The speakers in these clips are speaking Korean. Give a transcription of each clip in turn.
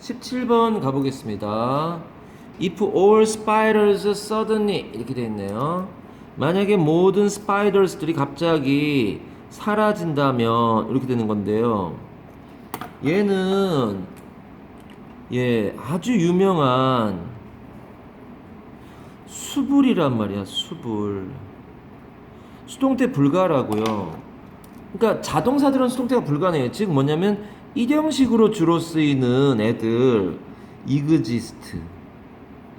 17번 가보겠습니다. If all spiders suddenly 이렇게 돼 있네요. 만약에 모든 스파이더스들이 갑자기 사라진다면 이렇게 되는 건데요. 얘는 예 아주 유명한 수불이란 말이야 수불 수동태 불가라고요. 그러니까 자동사들은 수동태가 불가능해요. 즉 뭐냐면 일형식으로 주로 쓰이는 애들 exist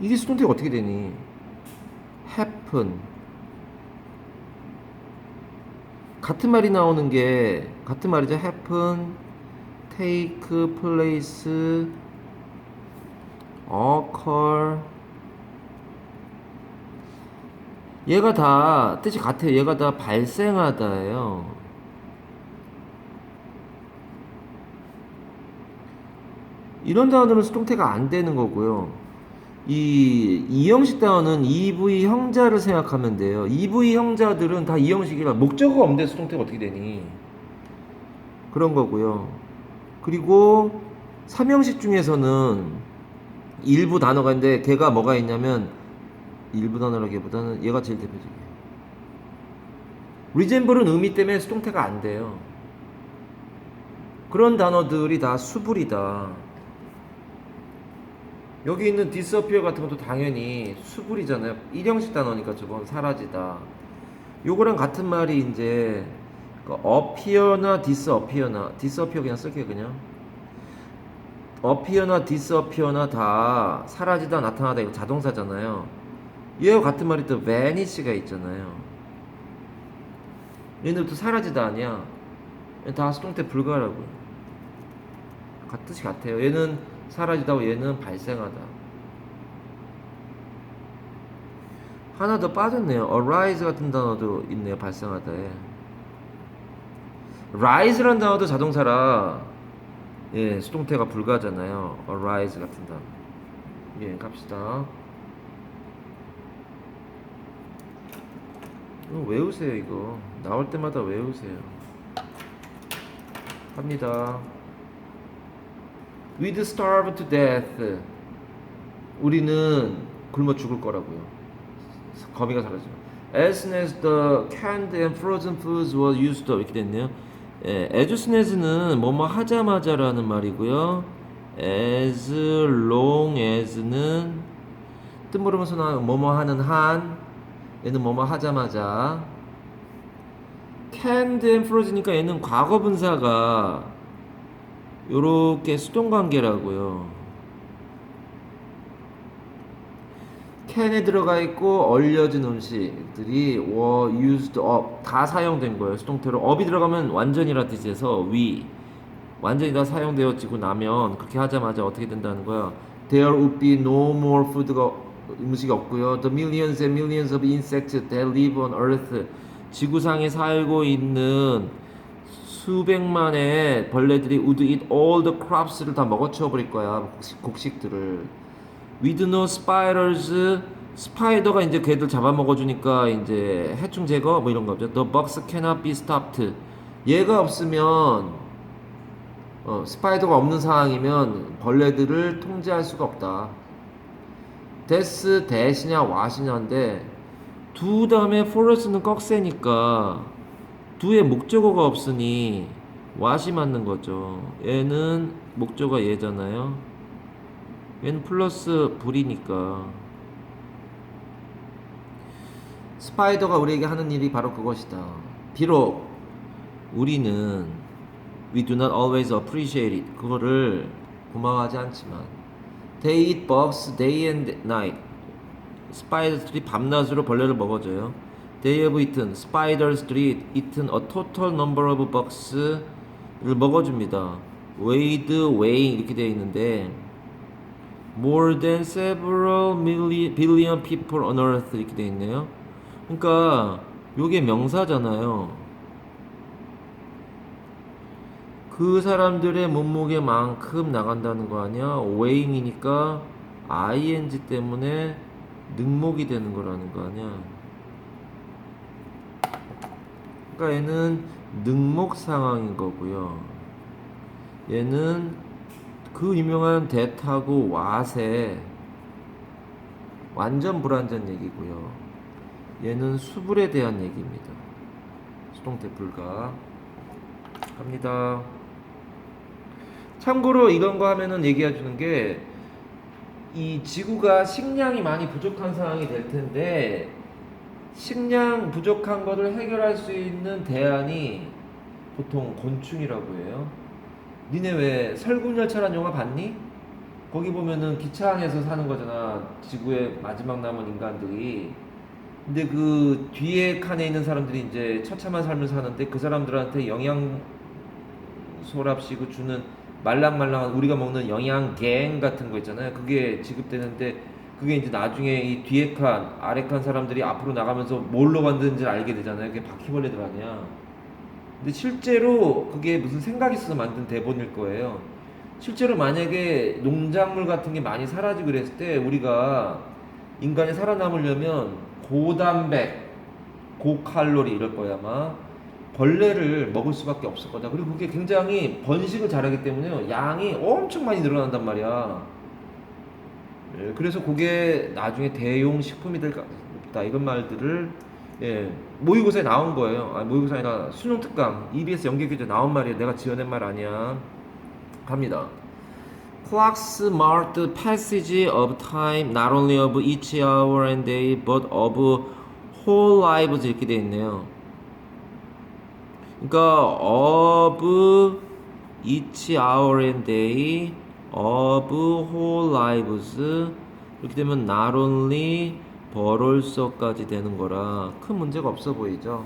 이게 수동태가 어떻게 되니? happen 같은 말이 나오는 게 같은 말이죠. happen, take place, occur 얘가 다 뜻이 같아요. 얘가 다 발생하다예요. 이런 단어는 수동태가 안 되는 거고요. 이 이형식 단어는 EV 형자를 생각하면 돼요. EV 형자들은 다 이형식이라 목적어가 없는데 수동태가 어떻게 되니? 그런 거고요. 그리고 삼형식 중에서는 일부 단어가 있는데 걔가 뭐가 있냐면 일부 단어라기보다는 얘가 제일 대표적이에요. 리젠블은 의미 때문에 수동태가 안 돼요. 그런 단어들이 다 수불이다. 여기 있는 disappear 같은 것도 당연히 수불이잖아요. 일형식 단어니까 저건 사라지다. 요거랑 같은 말이 이제 그 appear나 disappear나 disappear 그냥 쓸게요 그냥. appear나 disappear나 다 사라지다 나타나다 이거 자동사잖아요. 얘와 같은 말이 또 vanish가 있잖아요. 얘는 또 사라지다 아니야. 다 수동태 불가라고요. 같 뜻이 같아요. 얘는 사라지다고 얘는 발생하다. 하나 더 빠졌네요. arise 같은 단어도 있네요. 발생하다에. rise라는 단어도 자동사라 예, 수동태가 불가잖아요. arise 같은 단어. 예, 갑시다. 외우세요, 이거. 나올 때마다 외우세요. 갑니다. We'd starve to death. 우리는 굶어 죽을 거라고요. 거미가 사라지면. As soon as the canned and frozen foods were used up 이렇게 됐네요. 예, as soon as는 뭐뭐 하자마자라는 말이고요. as long as는 뜻 모르면서 나 뭐뭐 하는 한 얘는 뭐뭐 하자마자 canned and frozen이니까 얘는 과거 분사가 요렇게 수동 관계라고요. 캔에 들어가 있고 얼려진 음식들이 were used up 다 사용된 거예요. 수동태로 up이 들어가면 완전이라 뜻에서 위 완전히 다 사용되어지고 나면 그렇게 하자마자 어떻게 된다는 거야? There would be no more food가 음식이 없고요. The millions and millions of insects that live on Earth 지구상에 살고 있는 수백만의 벌레들이 would eat all the crops를 다 먹어치워 버릴 거야 곡식, 곡식들을. With no spiders 스파이더가 이제 걔들 잡아먹어 주니까 이제 해충 제거 뭐 이런 거죠. The bugs cannot be stopped. 얘가 없으면 어, 스파이더가 없는 상황이면 벌레들을 통제할 수가 없다. 데스 대시냐 와시냐인데 두 다음에 포레스는 꺽쇠니까 두에 목적어가 없으니 왓이 맞는 거죠. 얘는 목적어 얘잖아요. 얘는 플러스 불이니까. 스파이더가 우리에게 하는 일이 바로 그것이다. 비록 우리는 we do not always appreciate it. 그거를 고마워하지 않지만 they eat bugs day and night. 스파이더들이 밤낮으로 벌레를 먹어줘요. They have eaten spiders.들이 eaten a total number of bugs를 먹어줍니다. weighed, weighing 이렇게 되어 있는데 more than several million, billion people on earth 이렇게 되어 있네요. 그러니까 요게 명사잖아요. 그 사람들의 몸무게만큼 나간다는 거 아니야? weighing이니까 ing 때문에 능목이 되는 거라는 거 아니야? 얘는 능목 상황인 거고요. 얘는 그 유명한 대타고 왓의 완전 불완전 얘기고요. 얘는 수불에 대한 얘기입니다. 수동태 불가 갑니다. 참고로 거 하면은 얘기해 주는 게 이 지구가 식량이 많이 부족한 상황이 될 텐데 식량 부족한 것을 해결할 수 있는 대안이 보통 곤충이라고 해요. 니네 왜 설국열차란 영화 봤니? 거기 보면은 기차 안에서 사는 거잖아. 지구의 마지막 남은 인간들이. 근데 그 뒤에 칸에 있는 사람들이 이제 처참한 삶을 사는데 그 사람들한테 영양소랍시고 주는 말랑말랑한 우리가 먹는 영양갱 같은 거 있잖아요. 그게 지급되는데 그게 이제 나중에 이 뒤에 칸, 아래 칸 사람들이 앞으로 나가면서 뭘로 만드는지 알게 되잖아요. 그게 바퀴벌레들 아니야. 근데 실제로 그게 무슨 생각이 있어서 만든 대본일 거예요. 실제로 만약에 농작물 같은 게 많이 사라지고 그랬을 때 우리가 인간이 살아남으려면 고단백, 고칼로리 이럴 거야 아마 벌레를 먹을 수밖에 없을 거다. 그리고 그게 굉장히 번식을 잘하기 때문에 양이 엄청 많이 늘어난단 말이야. 예, 그래서 그게 나중에 대용 식품이 될 거다. 이런 말들을 예, 모의고사에 나온 거예요. 아, 모의고사 아니라 수능 특강 EBS 연계 교재 나온 말이에요. 내가 지어낸 말 아니야. 갑니다. Clocks mark the passage of time not only of each hour and day but of whole lives 이렇게 돼 있네요. 그러니까 of each hour and day of whole lives 이렇게 되면 not only but also까지 되는 거라 큰 문제가 없어 보이죠.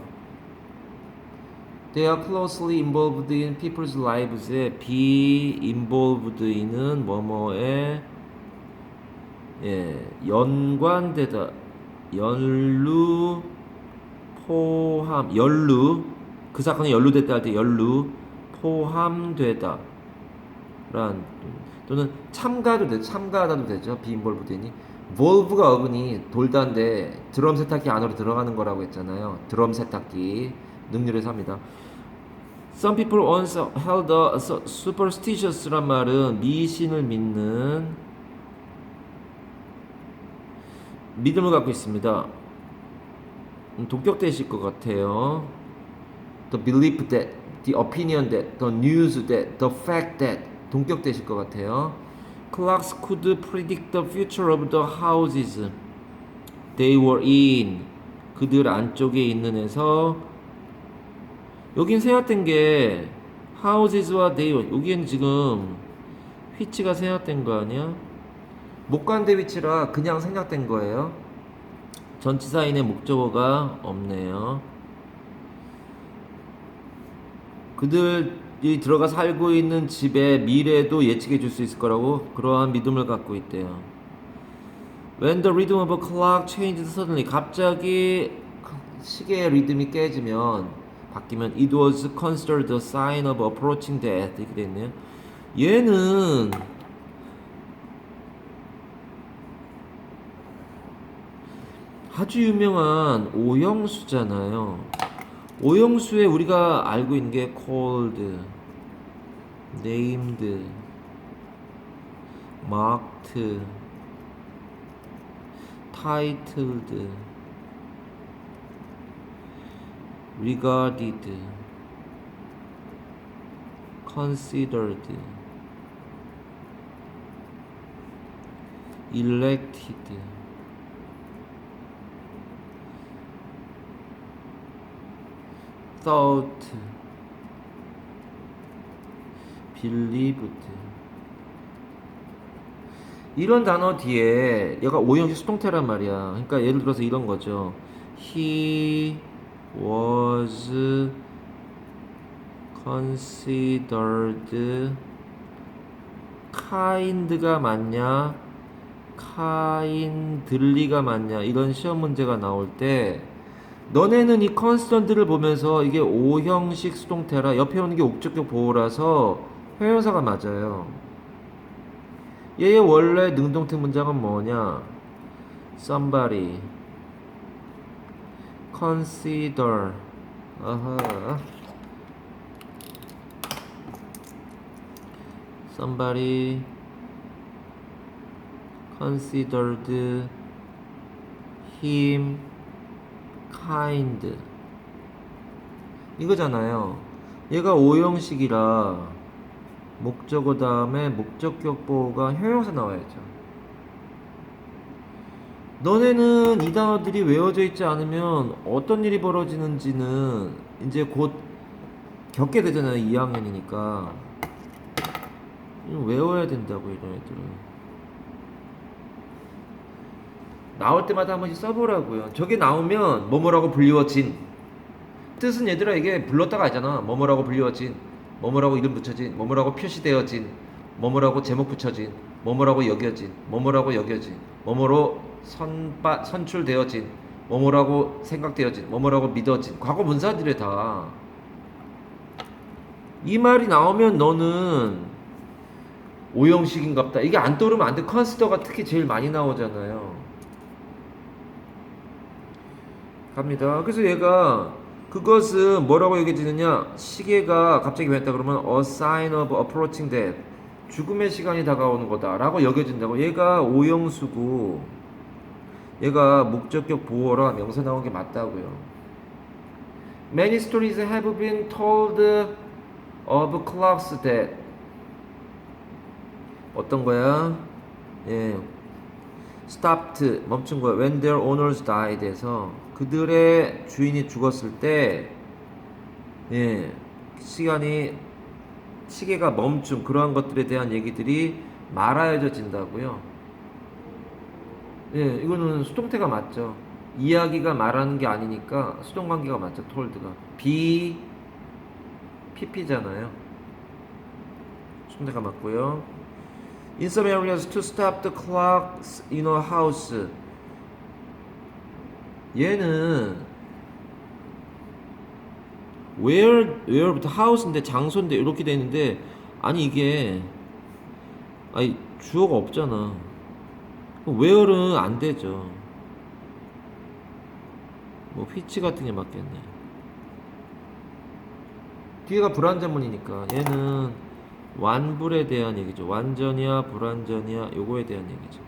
They are closely involved in people's lives.에 be involved in은 뭐뭐에 예, 연관되다 연루 포함 연루 그 사건에 연루됐다 할 때 연루 포함되다 란 또는 참가도 돼 참가하다도 되죠 involved in이 volve가 어근이 돌다인데 드럼 세탁기 안으로 들어가는 거라고 했잖아요 드럼 세탁기 능률에서 합니다 Some people once held a superstitious란 말은 미신을 믿는 믿음을 갖고 있습니다. 음, 독격되실 것 같아요. The belief that, the opinion that, the news that, the fact that 동격 되실 것 같아요. Clocks could predict the future of the houses they were in. 그들 안쪽에 있는 에서 여긴 생략된 게 houses와 they 여기는 지금 위치가 생략된 거 아니야? 목관대 위치라 그냥 생략된 거예요. 전치사인의 목적어가 없네요. 그들 이 들어가 살고 있는 집의 미래도 예측해 줄 수 있을 거라고 그러한 믿음을 갖고 있대요. When the rhythm of a clock changes suddenly 갑자기 시계의 리듬이 깨지면 바뀌면 it was considered a sign of approaching death 이렇게 돼 있네요. 얘는 아주 유명한 오형수잖아요. 오형수에 우리가 알고 있는 게 called, named, marked, titled, regarded, considered, elected, thought, believed. 이런 단어 뒤에 얘가 오형식 수동태란 말이야. 그러니까 예를 들어서 이런 거죠. He was considered kind가 맞냐? kindly가 맞냐? 이런 시험 문제가 나올 때 너네는 이 컨스턴트를 보면서 이게 오형식 수동태라 옆에 오는 게 옥적격 보호라서 회화사가 맞아요. 얘의 원래 능동태 문장은 뭐냐? somebody consider 아하 somebody considered him kind 이거잖아요. 얘가 오형식이라 목적어 다음에 목적격 보호가 형용사 나와야죠. 너네는 이 단어들이 외워져 있지 않으면 어떤 일이 벌어지는지는 이제 곧 겪게 되잖아요. 2학년이니까. 외워야 된다고 이런 애들은. 나올 때마다 한 번씩 써보라고요. 저게 나오면 뭐뭐라고 불리워진 뜻은 얘들아 이게 불렀다가 아니잖아. 뭐뭐라고 불리워진, 뭐뭐라고 이름 붙여진, 뭐뭐라고 표시되어진, 뭐뭐라고 제목 붙여진, 뭐뭐라고 여겨진, 뭐뭐라고 여겨진, 뭐뭐로 선바, 선출되어진, 뭐뭐라고 생각되어진, 뭐뭐라고 믿어진 과거 문사들이 다. 이 말이 나오면 너는 오형식인갑다. 이게 안 떠오르면 안 돼. 컨시더가 특히 제일 많이 나오잖아요. 갑니다. 그래서 얘가 그것은 뭐라고 얘기해지느냐? 시계가 갑자기 변했다 그러면 a sign of approaching death. 죽음의 시간이 다가오는 거다라고 여겨진다고. 얘가 오형수고 얘가 목적격 보호라 명사 나온 게 맞다고요. Many stories have been told of clocks that 어떤 거야? 예. Stopped 멈춘 거야. When their owners died에서 그들의 주인이 죽었을 때 예. 시간이 시계가 멈춤 그러한 것들에 대한 얘기들이 말하여진다고요. 예, 이거는 수동태가 맞죠. 이야기가 말하는 게 아니니까 수동 관계가 맞죠. 톨드가 be pp잖아요. 수동태가 맞고요. In some areas to stop the clocks in a house. 얘는 where where부터 house인데 장소인데 이렇게 돼 있는데 아니 이게 아니 주어가 없잖아. where는 안 되죠. 뭐 which 같은 게 맞겠네. 뒤에가 불완전문이니까 얘는 완불에 대한 얘기죠. 완전이야, 불완전이야, 요거에 대한 얘기죠.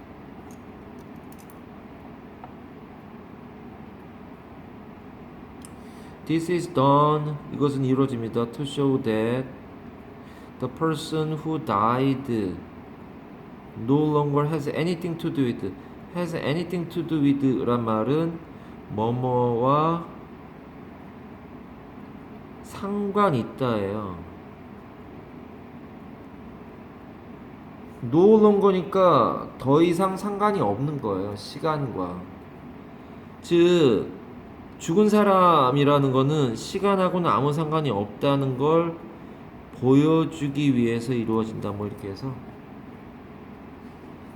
This is done. 이것은 이루어집니다. To show that the person who died no longer has anything to do with. has anything to do with 란 말은 뭐뭐와 상관 있다예요. 노는 거니까 더 이상 상관이 없는 거예요. 시간과. 즉, 죽은 사람이라는 거는 시간하고는 아무 상관이 없다는 걸 보여주기 위해서 이루어진다. 뭐 이렇게 해서.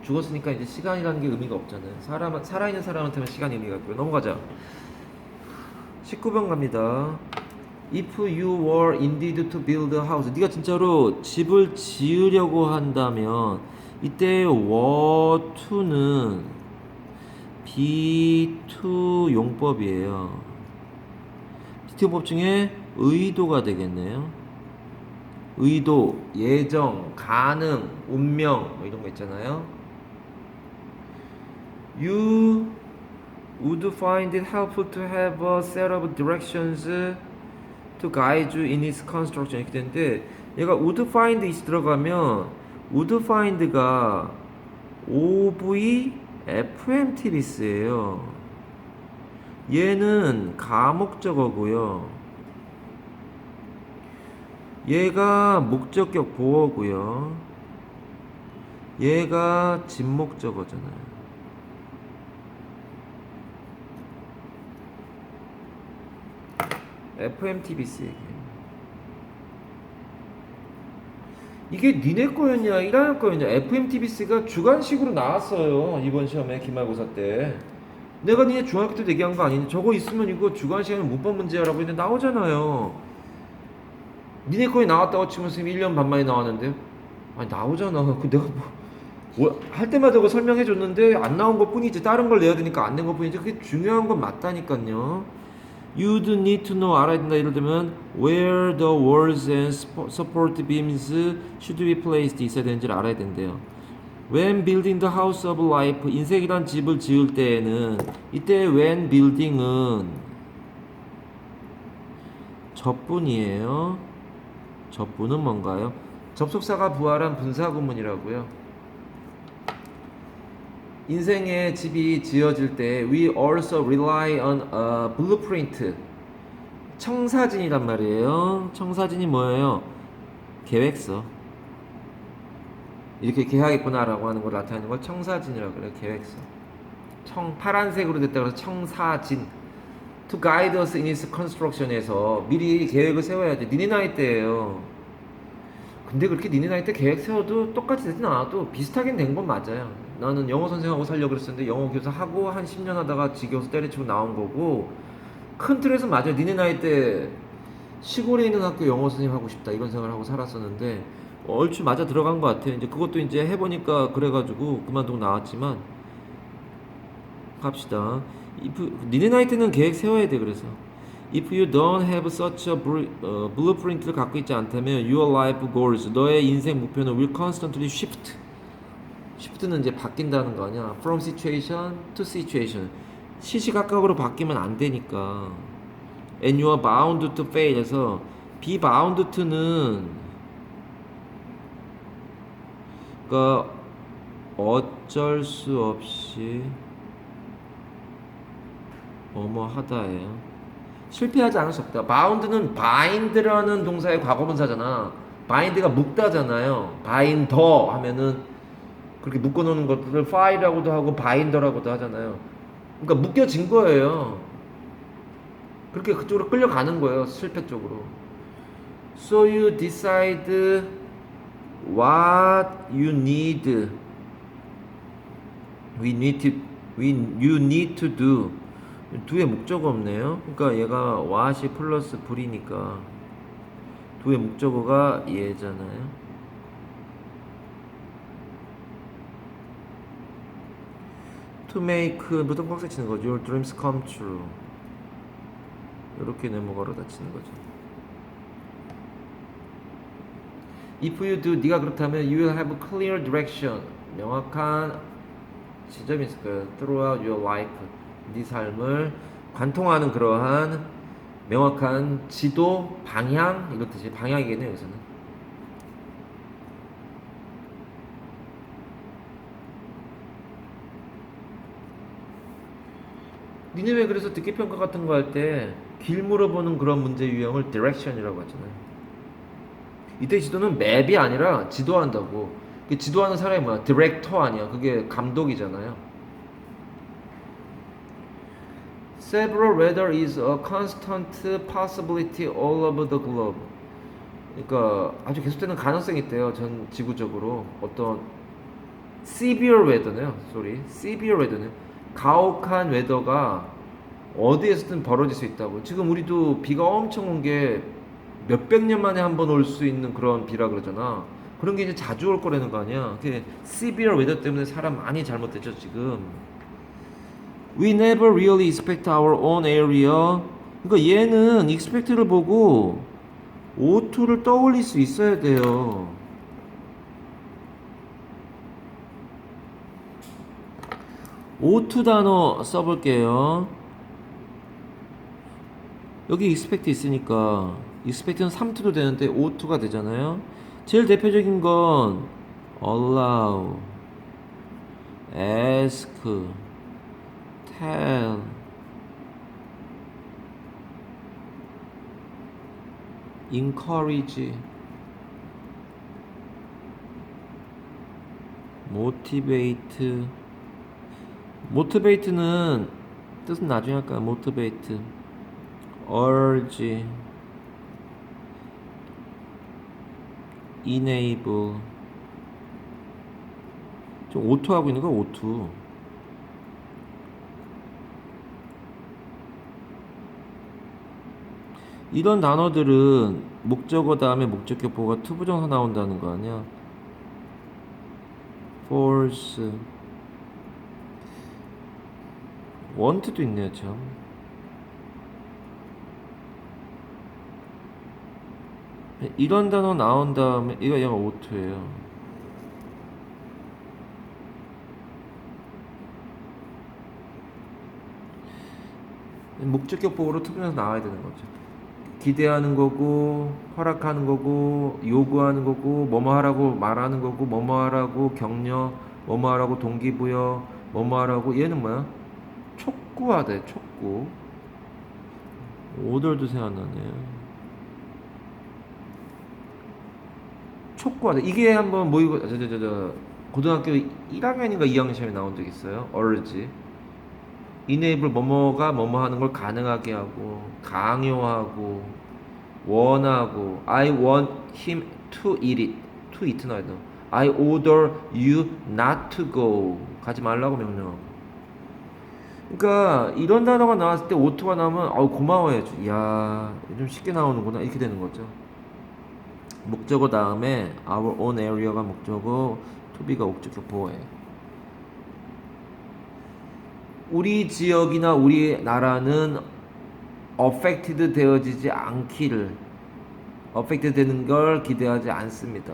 죽었으니까 이제 시간이라는 게 의미가 없잖아요. 사람, 살아있는 사람한테만 시간이 의미가 있고요. 넘어가자. 19번 갑니다. If you were indeed to build a house, 네가 진짜로 집을 지으려고 한다면 이때 were to는 be to 용법이에요. BT 용법 중에 의도가 되겠네요. 의도, 예정, 가능, 운명 뭐 이런 거 있잖아요. You would find it helpful to have a set of directions to guide you in its construction 이렇게 되는데 얘가 would find is 들어가면 would find가 OV FMTBS예요. 얘는 가목적어고요. 얘가 목적격 보어고요. 얘가 진목적어잖아요. FMTBS 얘기예요. 이게 니네 거였냐 1학년 거였냐. FMTBS가 주관식으로 나왔어요 이번 시험에 기말고사 때. 내가 니네 중학교 때 얘기한 거 아니니? 저거 있으면 이거 주관식에는 문법 문제야라고 했는데 나오잖아요. 니네 거에 나왔다고 치면 선생님 1년 반 만에 나왔는데? 아니 나오잖아. 그 내가 뭐 할 때마다 그거 설명해 줬는데 안 나온 것 뿐이지 다른 걸 내야 되니까 안 낸 것 뿐이지 그게 중요한 건 맞다니까요 You'd need to know 알아야 된다. 예를 들면 where the walls and support beams should be placed 있어야 되는지를 알아야 된대요. When building the house of life 인생이란 집을 지을 때에는 이때 when building은 접분이에요. 접분은 뭔가요? 접속사가 부활한 분사 구문이라고요. 인생의 집이 지어질 때 we also rely on a blueprint. 청사진이란 말이에요. 청사진이 뭐예요? 계획서. 이렇게 계약했구나라고 하는 걸 나타내는 걸 청사진이라고 그래요. 계획서. 청 파란색으로 됐다 그래서 청사진. To guide us in its construction에서 미리 계획을 세워야 돼. 니네 나이 때예요. 근데 그렇게 니네 나이 때 계획 세워도 똑같이 되진 않아도 비슷하긴 된건 맞아요. 나는 영어 선생하고 살려고 그랬었는데 영어 교사 하고 한 10년 하다가 지겨워서 때려치고 나온 거고 큰 틀에서 맞아요. 니네 나이 때 시골에 있는 학교 영어 선생님 하고 싶다 이런 생각을 하고 살았었는데 얼추 맞아 들어간 것 같아요. 이제 그것도 이제 해보니까 그래가지고 그만두고 나왔지만 갑시다. If, 니네 나이 때는 계획 세워야 돼 그래서 If you don't have such a 어, blueprint를 갖고 있지 않다면 your life goals 너의 인생 목표는 will constantly shift shift는 이제 바뀐다는 거 아니야 from situation to situation 시시각각으로 바뀌면 안 되니까 and you are bound to fail에서 be bound to는 그러니까 어쩔 수 없이 뭐뭐 하다예요. 실패하지 않을 수 없다. 바운드는 바인드라는 동사의 과거분사잖아. 바인드가 묶다잖아요. 바인더 하면은 그렇게 묶어놓는 것들을 파일이라고도 하고 바인더라고도 하잖아요. 그러니까 묶여진 거예요. 그렇게 그쪽으로 끌려가는 거예요. 실패 쪽으로. So you decide what you need. We need to, we, you need to do. 두에 목적어 없네요. 그러니까 얘가 what이 플러스 불이니까 두의 목적어가 얘잖아요. To make 무조건 꽉 치는 거죠. Your dreams come true. 이렇게 네모가로 다 치는 거죠. If you do, 네가 그렇다면 you will have clear direction. 명확한 지점이 있을 거예요. Throughout your life. 네 삶을 관통하는 그러한 명확한 지도, 방향 이런 뜻이 방향이겠네요. 여기서는. 니네 왜 그래서 듣기 평가 같은 거 할 때 길 물어보는 그런 문제 유형을 디렉션이라고 하잖아요. 이때 지도는 맵이 아니라 지도한다고. 그 지도하는 사람이 뭐야? 디렉터 아니야. 그게 감독이잖아요. Several weather is a constant possibility all over the globe. 그러니까 아주 계속되는 가능성이 있대요. 전 지구적으로 어떤 severe weather네요. sorry, severe weather는 가혹한 웨더가 어디에서든 벌어질 수 있다고. 지금 우리도 비가 엄청 온 게 몇백 년 만에 한 번 올 수 있는 그런 비라 그러잖아. 그런 게 이제 자주 올 거라는 거 아니야. 그 severe weather 때문에 사람 많이 잘못됐죠 지금. We never really expect our own area. 그러니까 얘는 expect를 보고 O2를 떠올릴 수 있어야 돼요. O2 단어 써볼게요. 여기 expect 있으니까 expect는 3투도 되는데 O2가 되잖아요. 제일 대표적인 건 allow, ask, tell, encourage, motivate. Motivate는 뜻은 나중에 할까요? motivate, urge, enable. 좀 오투 하고 있는 거 오투. 이런 단어들은 목적어 다음에 목적격보가 투부정사 나온다는 거 아니야? force 원트도 있네요 참. 이런 단어 나온 다음에 이거 얘가 오토예요. 목적격법으로 특별해서 나와야 되는 거죠. 기대하는 거고 허락하는 거고 요구하는 거고 뭐뭐 하라고 말하는 거고 뭐뭐 하라고 격려 뭐뭐 하라고 동기부여 뭐뭐 하라고 얘는 뭐야? 촉구하대 촉구 오돌도 생각나네요. 촉구하다. 이게 한번 모의고 저저 저 저, 고등학교 1학년인가 2학년 시험에 나온 적 있어요. urge. enable 뭐뭐가 뭐뭐 하는 걸 가능하게 하고 강요하고 원하고 I want him to eat it. to eat 돼. I order you not to go. 가지 말라고 명령하고. 그러니까 이런 단어가 나왔을 때 오토가 나오면 아우 고마워해야죠. 이야 좀 쉽게 나오는구나 이렇게 되는 거죠. 목적어 다음에 our own area가 목적어, to be가 목적격 보호해. 우리 지역이나 우리 나라는 affected 되어지지 않기를 affected 되는 걸 기대하지 않습니다.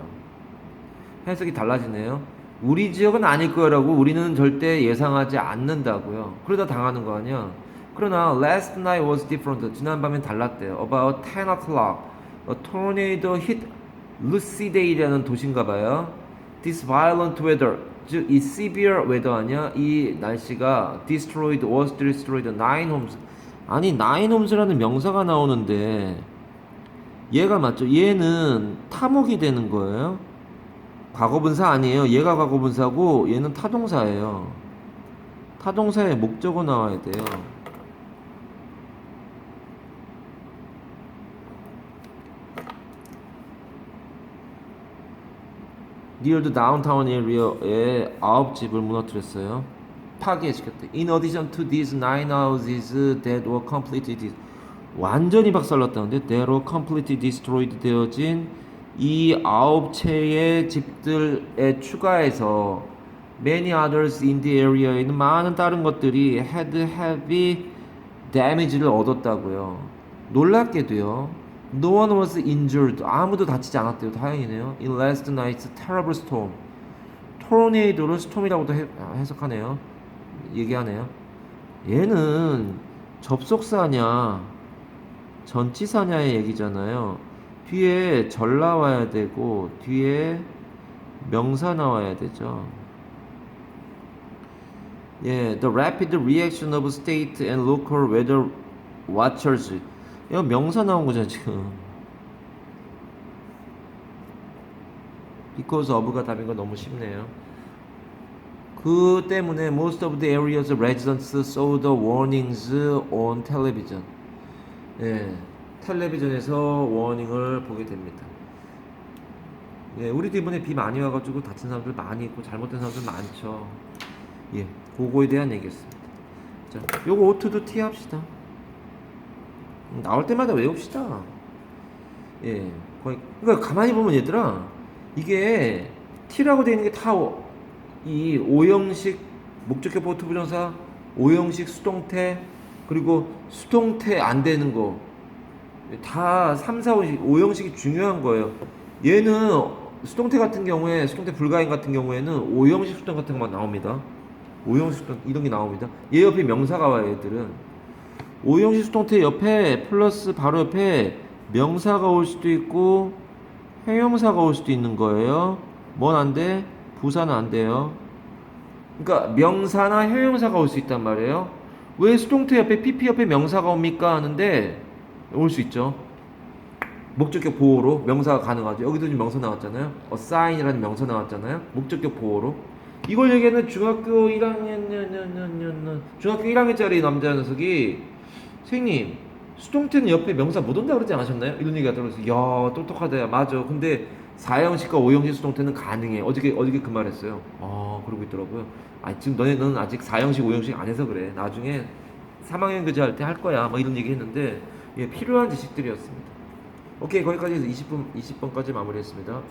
해석이 달라지네요. 우리 지역은 아닐 거라고 우리는 절대 예상하지 않는다고요. 그러다 당하는 거 아니야. 그러나 last night was different. 지난밤엔 달랐대요. About 10 o'clock, a tornado hit Luciday라는 도시인가 봐요. This violent weather, 즉 이 severe weather 아니야? 이 날씨가 destroyed, was destroyed nine homes. 아니 nine homes라는 명사가 나오는데 얘가 맞죠? 얘는 타목이 되는 거예요. 과거분사 아니에요. 얘가 과거분사고 얘는 타동사예요. 타동사의 목적어 나와야 돼요. the downtown area에 아홉 집을 무너뜨렸어요. 파괴시켰대. In addition to these nine houses that were completely 완전히 박살났다는데 that were completely destroyed 되어진 이 아홉 채의 집들에 추가해서 many others in the area에 있는 많은 다른 것들이 had heavy damage를 얻었다고요. 놀랍게도요. No one was injured. 아무도 다치지 않았대요. 다행이네요. In last night's terrible storm. 토네이도를 스톰이라고도 해, 아, 해석하네요. 얘기하네요. 얘는 접속사냐, 전치사냐의 얘기잖아요. 뒤에 절 나와야 되고 뒤에 명사 나와야 되죠. 예, the rapid reaction of state and local weather watchers. 이거 명사 나온 거잖아 지금. because of가 답인 거 너무 쉽네요. 그 때문에 most of the area's residents saw the warnings on television. 예, 텔레비전에서 워닝을 보게 됩니다. 예, 우리도 이번에 비 많이 와가지고 다친 사람들 많이 있고 잘못된 사람들 많죠. 예, 그거에 대한 얘기였습니다. 자, 요거 오투도 티 합시다. 음, 나올 때마다 외웁시다. 예, 거의 그러니까 가만히 보면 얘들아 이게 T라고 되어 있는 게 다 이 오형식 목적격 보트 부정사, 오형식 수동태 그리고 수동태 안 되는 거 다 3, 4, 5식, 5형식이 중요한 거예요. 얘는 수동태 같은 경우에 수동태 불가인 같은 경우에는 5형식 수동 같은 것만 나옵니다. 5형식 수동 이런 게 나옵니다. 얘 옆에 명사가 와요, 얘들은. 5형식 수동태 옆에 플러스 바로 옆에 명사가 올 수도 있고 형용사가 올 수도 있는 거예요. 뭔 안 돼? 부사는 안 돼요. 그러니까 명사나 형용사가 올 수 있단 말이에요. 왜 수동태 옆에 PP 옆에 명사가 옵니까? 하는데 올 수 있죠. 목적격 보호로 명사가 가능하죠. 여기도 지금 명사 나왔잖아요. assign이라는 명사 나왔잖아요. 목적격 보호로. 이걸 얘기하는 중학교 1학년 중학교 1학년짜리 남자 녀석이 선생님 수동태는 옆에 명사 못 온다 그러지 않으셨나요? 이런 얘기가 들어서 야 똑똑하다 야 맞아 근데 4형식과 5형식 수동태는 가능해 어저께 어저께 그 말했어요 아 그러고 있더라고요 아 지금 너네 는 아직 4형식 5형식 안 해서 그래 나중에 3학년 교재 할때 할 거야 뭐 이런 얘기 했는데 예, 필요한 지식들이었습니다. 오케이 거기까지 해서 20분 20번까지 마무리했습니다